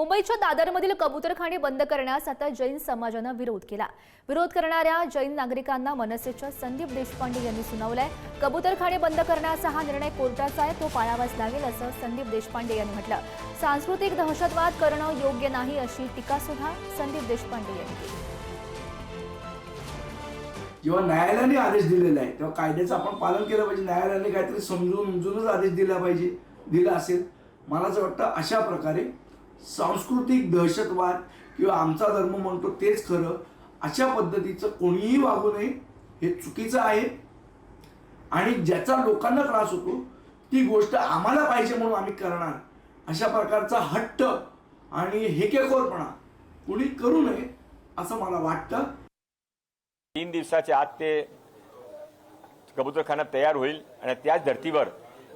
मुंबईच्या दादरमधील कबूतरखाने बंद करण्यास आता जैन समाजानं विरोध केला. विरोध करणाऱ्या जैन नागरिकांना मनसेच्या संदीप देशपांडे यांनी सुनावलंय. कबूतरखाने बंद करण्याचा हा निर्णय कोर्टाचा आहे तो पाळावाच लागेल असं संदीप देशपांडे यांनी म्हटलं. सांस्कृतिक दहशतवाद करणं योग्य नाही अशी टीका सुद्धा संदीप देशपांडे यांनी केली. जेव्हा न्यायालयाने आदेश दिलेला आहे तेव्हा कायद्याचं आपण पालन केलं पाहिजे. न्यायालयाने काहीतरी समजून समजूनच आदेश दिला पाहिजे दिला असेल. मला असं वाटतं अशा प्रकारे सांस्कृतिक दहशतवाद किंवा आमचा धर्म म्हणतो तेच खरं अशा पद्धतीचं कोणीही वागू नये हे चुकीचं आहे. आणि ज्याचा लोकांना त्रास होतो ती गोष्ट आम्हाला पाहिजे म्हणून आम्ही करणार. अशा प्रकारचा हट्ट आणि हेकेखोरपणा कुणी करू नये असं मला वाटतं. तीन दिवसाच्या आत ते कबूतरखाना तयार होईल आणि त्याच धर्तीवर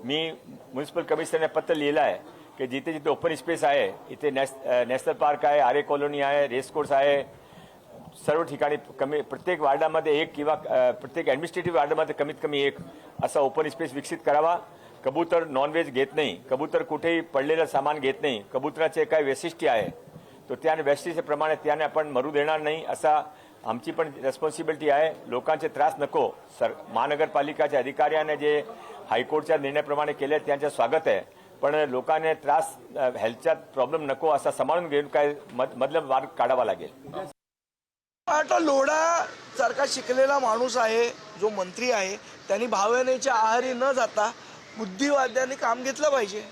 मी म्युन्सिपल कमिशनरने पत्र लिहिलं आहे. की जिथे जिथे ओपन स्पेस आहे इथे नॅश नॅशनल पार्क आहे आरे कॉलनी आहे रेस कोर्स आहे सर्व ठिकाणी कमी प्रत्येक वार्डामध्ये एक किंवा प्रत्येक ॲडमिनिस्ट्रेटिव्ह वार्डामध्ये कमीत कमी एक असा ओपन स्पेस विकसित करावा. कबूतर नॉनव्हेज घेत नाही कबूतर कुठेही पडलेलं सामान घेत नाही कबुतराचे काय वैशिष्ट्य आहे तर त्या वैशिष्ट्यप्रमाणे त्याने आपण मरू देणार नाही असा आमची पण रेस्पॉन्सिबिलिटी आहे. लोकांचे त्रास नको. सर महानगरपालिकाच्या अधिकाऱ्याने जे हायकोर्टच्या निर्णयाप्रमाणे केले त्यांचं स्वागत आहे. पण लोकांनी त्रास हेल्थचा प्रॉब्लेम नको असा सांभाळून घेऊन काय मध मधला मार्ग काढावा लागेल. आता लोढा सारखा शिकलेला माणूस आहे जो मंत्री आहे त्यांनी भावनेच्या आहारी न जाता बुद्धिवाद्याने काम घेतलं पाहिजे.